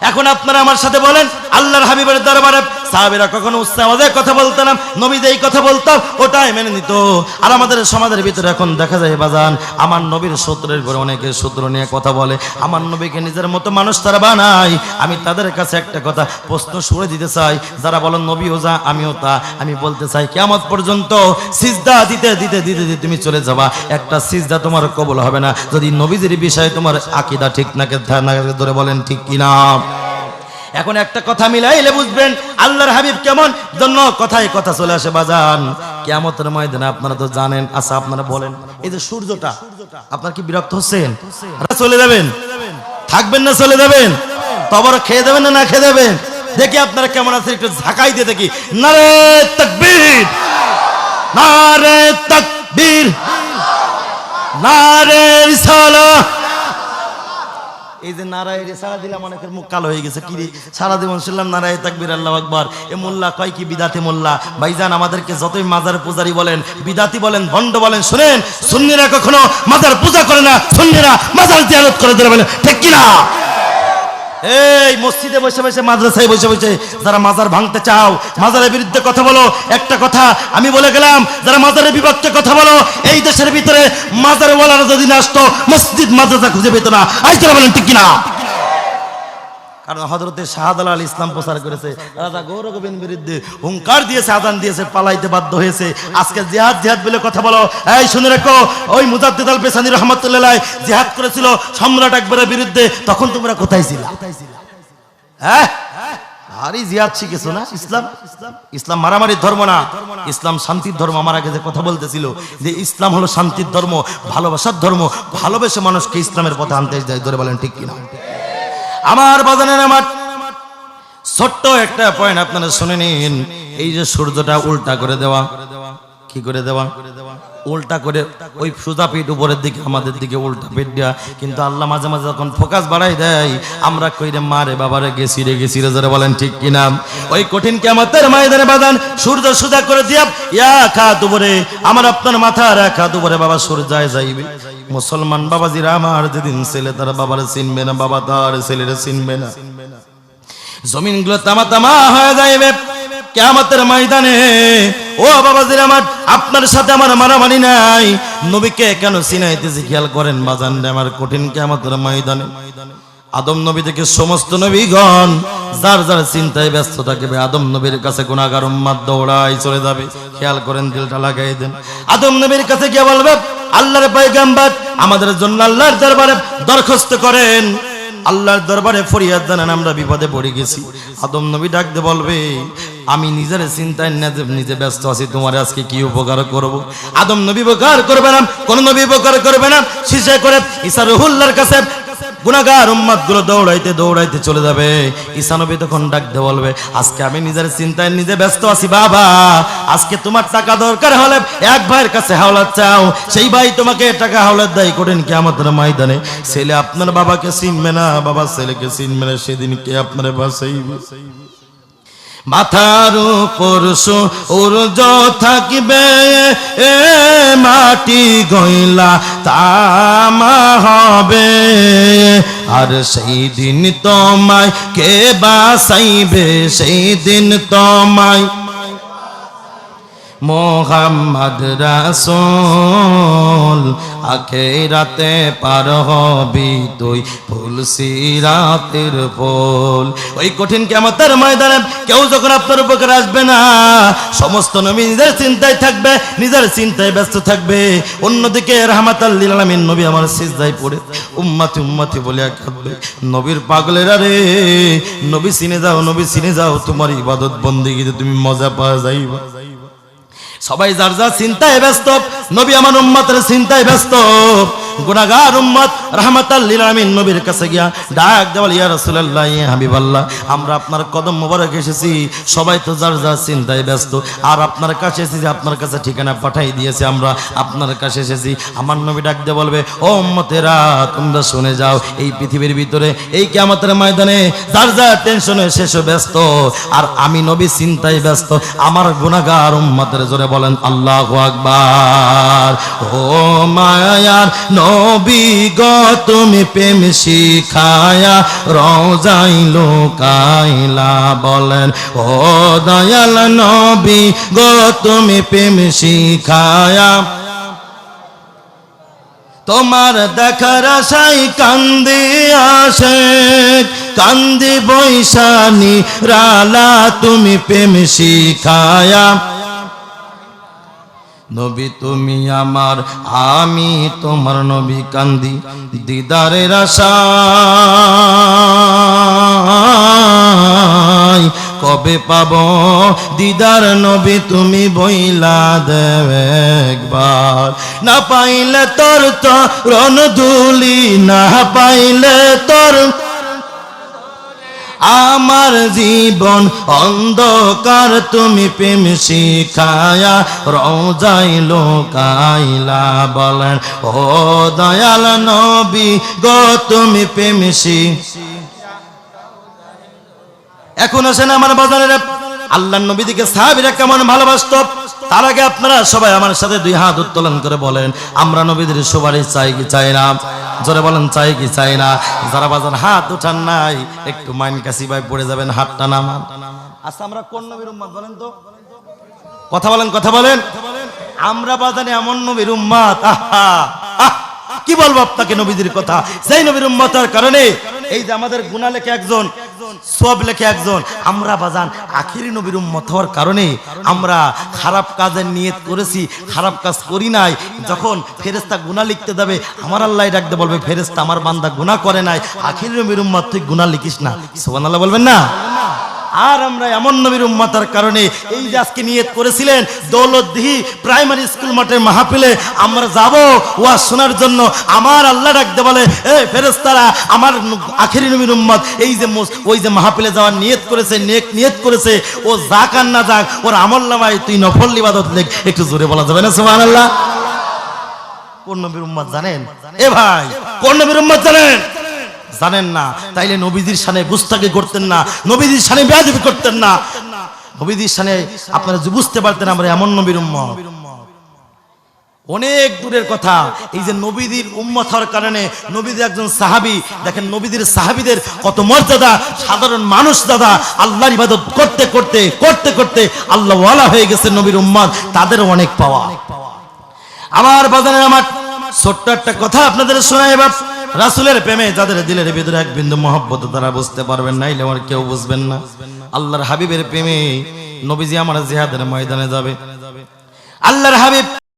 এখন আপনারা আমার সাথে বলেন আল্লাহর হাবিবের দরবারে সাহাবিরা কখনো আওয়াজে কথা বলতো না নবী যেই কথা বলতাম ওটাই মেনে নিত। আর আমাদের সমাজের ভিতরে এখন দেখা যায় বাজান আমার নবীর সূত্রের পরে অনেকে সূত্র নিয়ে কথা বলে, আমার নবীকে নিজের মতো মানুষ তারা বানাই আমি তাদের কাছে একটা কথা, প্রশ্ন শুনে দিতে চাই, যারা বলেন, নবীও যা, আমিও তা। আমি বলতে চাই কেমন পর্যন্ত সিজদা দিতে দিতে দিতে দিতে তুমি চলে যাবা। একটা সিজদা তোমার কবল হবে না। যদি নবীজির বিষয়ে তোমার আকিদা ঠিক না ধরে বলেন, ঠিক কিনা? এখন একটা কথা মিলাইলে বুঝবেন, আল্লাহর হাবিব কেমন? জন্য কথায় কথা চলে আসে বাজান। কেমতের ময়দানে আপনারা তো জানেন আচ্ছা আপনারা বলেন, এই যে সূর্যটা, আপনার কি বিরক্ত হচ্ছেন? চলে যাবেন। থাকবেন না, চলে যাবেন। তবর খেয়ে দেবেন না না খেয়ে দেবেন? দেখি আপনারা কেমন আছেন, একটু ঝাঁকাই দিয়ে দেখি। নারে তকবীর! নারে তকবীর! নারে রিসালাহ এই যে নারায় রে সারা দিলাম অনেকের মুখ কালো হয়ে গেছে, কিরে? সারা জীবন শুনলাম নারায় তাকবির, আল্লাহ আকবর। এ মোল্লা কয় কি বিদাতি মোল্লা? ভাইজান, আমাদেরকে যতই মাজার পূজারি বলেন, বিদাতি বলেন, ভণ্ড বলেন, শুনেন, সুন্নিরা কখনো মাজার পূজা করে না, সুন্নিরা মাজার জিয়ারত করে ধরে বলেন ঠিক কিনা? এই, মসজিদে বসে বসে, মাদ্রাসায় বসে বসে যারা মাজার ভাঙতে চাও, মাজারের বিরুদ্ধে কথা বলো। একটা কথা, আমি বলে গেলাম, যারা মাজারের বিপক্ষে কথা বলো, এই দেশের ভিতরে মাজার ওয়ালারা যদি না আসতো, মসজিদ মাদ্রাসা খুঁজে পেত না। আজ তারা বলেন, ঠিক কিনা? কারণ হজরতে শাহাদাল আল ইসলাম প্রচার করেছে, রাজা বিরুদ্ধে হুঙ্কার দিয়েছে পালাইতে বাধ্য হয়েছে। আজকে বলে কথা বলো। এই শুনে রাখো, ওই মুজাদ্দিদ আল রহমতুল্লাহ করেছিল সম্রাট বিরুদ্ধে, তখন তোমরা কোথায় ছিল? হ্যাঁ? ভারী জিহাদ শিখেছো না ইসলাম? ইসলাম মারামারির ধর্ম না। ইসলাম শান্তির ধর্ম। আমার আগে যে কথা বলতেছিল যে ইসলাম হলো শান্তির ধর্ম, ভালোবাসার ধর্ম, ভালোবেসে মানুষকে ইসলামের পথে আনতে ধরে বলেন ঠিক কিনা? আমার বাজানের আমার ছোট্ট একটা পয়েন্ট আপনারা শুনে নিন। এই যে সূর্যটা উল্টা করে দেওয়া। কি করে দেওয়া? উল্টা করে ওই সুজা পিঠ উপরের দিকে, আমাদের দিকে উল্টা পিঠ দেওয়া কিন্তু আল্লাহ মাঝে মাঝে যখন ফোকাস বাড়াই দেয়, আমরা কইরে মারে বাবারে গেছি রে গেছি রে যারা বলেন ঠিক কিনা? ওই কঠিন কেমাতের ময়দানে বাদান, সূর্য সুজা করে দিয়া, ইয়া খা দুপুরে আমার আপনার মাথা আর রাখা দুপুরে বাবা সূর্যায় যাইবে। মুসলমান বাবাজিরা আমার যেদিন ছেলে, তার বাবার চিনবে না, বাবা তার ছেলেরা চিনবে না। জমিনগুলো তামা তামা হয়ে যাইবে। কেমতের ময়দানে ও বাবাজির আমার, আপনার সাথে আমার মারামারি নাই। নবীকে কেন চিনাইতেছি খেয়াল করেন, বাজান আমার কঠিন কেমতের ময়দানে। আদম নবী থেকে সমস্ত নবীগণ, যার যার চিন্তায় ব্যস্ত থাকবে, আদম নবীর কাছে গুণাগার উম্মাদ দৌড়াই চলে যাবে। খেয়াল করেন, দিলটা লাগাই দেন। আদম নবীর কাছে গিয়ে বলবে, আল্লাহর পয়গাম্বার, আমাদের জন্য আল্লাহর দরবারে দরখাস্ত করেন। আল্লাহর দরবারে ফরিয়াদ জানান, আমরা বিপদে পড়ে গেছি। আদম নবী ডাকতে বলবে আমি নিজের চিন্তায় নিজে- ব্যস্ত আছি, তোমার আজকে কি উপকার করব? আদম নবী উপকার করবে না, কোন নবী উপকার করবে না শিশে করে ঈসা রহুল্লার কাছে গুনাগার উম্মাদগুলো দৌড়াইতে দৌড়াইতে চলে যাবে। ইসানবী তখন ডাকতে বলবে, আজকে আমি নিজের চিন্তায় নিজে ব্যস্ত আছি, বাবা, আজকে তোমার টাকা দরকার হলে এক ভাইয়ের কাছে হাওলাত চাও, সেই ভাই তোমাকে টাকা হাওলাত দেয় করেন কি আমাদের ময়দানে। ছেলে আপনার বাবাকে চিনবে না বাবা ছেলেকে চিনবে না, সেদিন কে আপনার বাসাইবে মাথার উপর সূর্য থাকবে, এ মাটি গইলা তামা হবে। আর সেই দিন তোমায় কে বাসাইবে সেই দিন তোমায় মোহাম্মদ রাসূল, আখেরাতে পার হবি তুই ফুল সিরাতের ফুল। ওই কঠিন কেমতের ময়দানে কেউ যখন আপনার উপকার আসবে না, সমস্ত নবী নিজের চিন্তায় থাকবে, নিজের চিন্তায় ব্যস্ত থাকবে। অন্যদিকে রহমাত আল্লিল আলামিন নবী আমার সিজদায় পড়ে, উম্মাতি উম্মাতি বলে কাঁদবে। নবীর পাগলেরা রে, নবী চিনে যাও, নবী চিনে যাও, তোমার ইবাদত বন্দিগিতে তুমি মজা পাওয়া যাইবা। সবাই যার যা চিন্তায় ব্যস্ত নবী আমার উম্মাতের চিন্তায় ব্যস্ত। গুনাগার উম্মত, রাহমাতাল লিল আমিন নবীর কাছে গিয়া ডাক দেওয়াল ইয়া রাসূলুল্লাহ, ইয়া হাবিবাল্লাহ, আমরা আপনার কদম মোবারক এসেছি। সবাই তো যার যার চিন্তায় ব্যস্ত। আর আপনার কাছে এসেছি, আপনার কাছে ঠিকানা পাঠাই দিয়েছি আমরা। আপনার কাছে এসেছি। আমার নবী ডাক দিয়ে বলবে, ও উম্মতেরা, তোমরা শুনে যাও, এই পৃথিবীর ভিতরে, এই কিয়ামতের ময়দানে যার যার টেনশনে শেষ ব্যস্ত। আর আমি নবী চিন্তায় ব্যস্ত। আমার গুনাহগার উম্মতের জোরে বলেন, আল্লাহু আকবার, ও মায়ার নবী গো, তুমি প্রেম শিখায়া রোজাই লোকাইলা বলেন, ও দয়াল নবী গো, তুমি প্রেম শিখায়া তোমার দেখার আশাই কান্দি আসে কান্দি বৈশানি রালা, তুমি প্রেম শিখায়া নবী তুমি আমার, আমি তোমার নবী কান্দি, দিদারের আশায়। কবে পাব? দিদার নবী তুমি বইলা দেবে একবার। না পাইলে তোর তো রণধুলি না পাইলে তোর আমার জীবন অন্ধকার, তুমি প্রেম শিখায়া রোজাই লোকাইলা বলেন, ও দয়াল নবী গো, তুমি প্রেম এখন আসেন আমার বাজারের আল্লাহ নবীদিকে সাহাবিরা কেমন ভালোবাসত? তার আগে আপনারা সবাই আমার সাথে দুই হাত উত্তোলন করে বলেন, আমরা নবীদের সবারই চাই কি চাই না? জোরে বলেন, চাই কি চাই না? যারা বাজার হাত উঠান নাই, একটু মাইন কাশি ভাই পড়ে যাবেন, হাতটা নামান। আচ্ছা আমরা কোন নবীর উম্মাদ বলেন তো? কথা বলেন কথা বলেন। আমরা বাজারে এমন নবীর উম্মাদ কি বলব আপনাকে নবীদের কথা? সেই নবীর উম্মতার কারণে, এই যে আমাদের গুণা লেখে একজন সব লেখে একজন। আমরা বাজান আখিরি নবীর উম্মত হওয়ার কারণে আমরা খারাপ কাজের নিয়ত করেছি, খারাপ কাজ করি নাই। যখন ফেরেস্তা গুণা লিখতে যাবে, আমার আল্লাহ ডাকতে বলবে ফেরেস্তা আমার বান্দা গুণা করে নাই। আখিরি নবীর উম্মত, তুই গুণা লিখিস না। সুবহানাল্লাহ বলবেন না? আর আমরা এমন নবীর উম্মাতার কারণে এই যে আজকে নিয়ত করেছিলেন, দৌলতদিহি প্রাইমারি স্কুল মাঠে মাহফিলে আমরা যাব ওয়া শোনার জন্য আমার আল্লাহ ডাকতে বলে, এ ফেরেস্তারা আমার আখেরি নবীর উম্মত, এই যে ওই যে মাহফিলে যাওয়ার নিয়ত করেছে, নেক নিয়ত করেছে, ও যাক আর না যাক, ওর আমল নামায় তুই নফল ইবাদত লেখ। একটু জোরে বলা যাবে না, সুবহানাল্লাহ? কোন নবীর উম্মত জানেন? এ ভাই, কোন নবীর উম্মত জানেন? জানেন না। তাইলে নবীদের সানে গুস্তাকে করতেন না। নবীদের সানে বেয়াদবি করতেন না। নবীদের সানে আপনারা বুঝতে পারতেন আমরা এমন নবীর উম্মত। অনেক দূরের কথা। এই যে নবীদের উম্মত হওয়ার কারণে নবীদের একজন সাহাবি। দেখেন নবীদের সাহাবিদের কত মর্যাদা। সাধারণ মানুষ দাদা, আল্লাহর ইবাদত করতে করতে করতে করতে আল্লাহ ওয়ালা হয়ে গেছে নবীর উম্মত। তাদেরও অনেক পাওয়া। আমার বাজারে আমার ছোট্ট একটা কথা আপনাদের শোনাই এবার। রাসুলের প্রেমে যাদের দিলের ভিতরে এক বিন্দু মহব্বত তারা বুঝতে পারবেন না আমার কেউ বুঝবেন না। আল্লাহর হাবিবের প্রেমে নবীজি আমার জিহাদের ময়দানে যাবে। আল্লাহর হাবিব